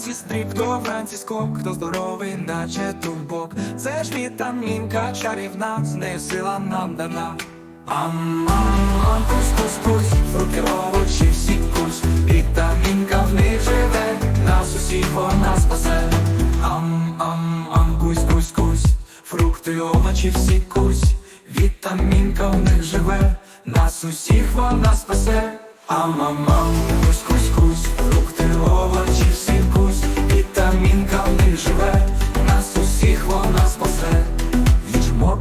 вранці стрік, то вранці скок, хто здоровий, наче турбок. Це ж вітамінка чарівна, з нею сила нам дана. Ам, ам, ам, кус, кус, кус, фрукти, овочі, всі кус, вітамінка в них живе, нас усіх вона спасе. Ам, ам, ам, кусь, кусь, кусь, фрукти, овочі, всі кусь, вітамінка в них живе, нас усіх вона спасе. Ам, ам, ам, кусь, кусь,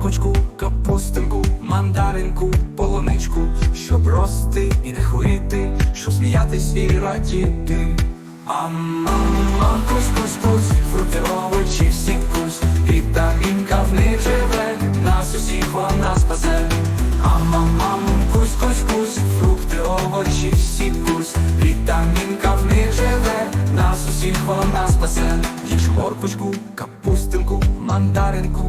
Їж капустинку, мандаринку, полуничку, щоб рости і не хворіти, щоб сміятись і радіти. Ам, ам, ам, кусь, кусь, кусь, фрукти, овочі, всі кусь, вітамінка в них живе, нас усіх вона спасе. Ам, ам, ам, кусь, кусь, кусь, фрукти, овочі, всі кусь, вітамінка в них живе, нас усіх вона спасе. Їж морквочку, капустинку, мандаринку,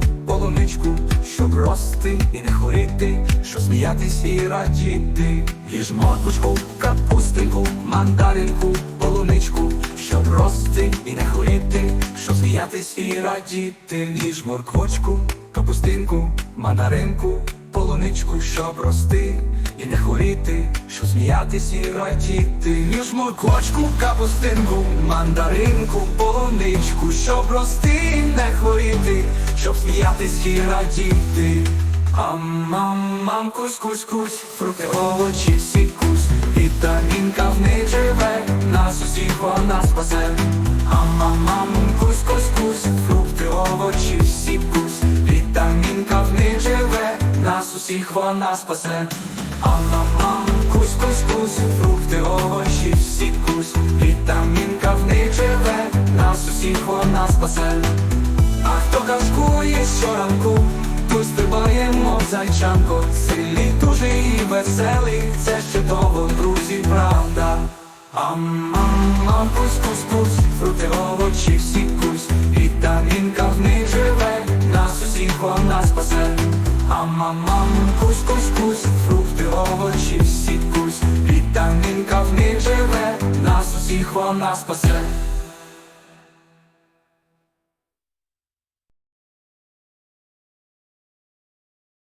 полуничку, щоб рости і не хворіти, щоб сміятись і радіти. Їж морквочку, капустинку, мандаринку, полуничку, щоб рости і не хворіти, щоб сміятись і радіти. Їж морквочку, капустинку, мандаринку, полуничку, щоб рости і не хворіти, щоб сміятись і радіти. Їж морквочку, капустинку, мандаринку, полуничку, щоб рости не хворіти, щоб сміятись і радіти. Ам, ам, ам, кусь, кусь, кусь, фрукти, овочі, всі кусь, вітамінка в них живе, нас усіх вона спасе. Ам, ам, ам, кусь, кусь, кусь, фрукти, овочі, всі кусь, вітамінка в них живе, нас усіх вона спасе. Ам, ам, ам, кусь, кусь, кусь, фрукти, овочі, всі кусь, вітамінка в них живе, нас усіх вона спасе. Казкує щоранку, тут стрибаємо зайчанко, сильний, дуже і веселий, це ще довго, друзі, правда. Ам, ам, ам, кусь, кусь, кусь, фрукти, овочі, всі кусь, вітамінка в них живе, нас усіх вона спасе. Ам, ам, ам, кусь, кусь, кусь, фрукти, овочі, всі кусь, вітамінка в них живе, нас усіх вона спасе.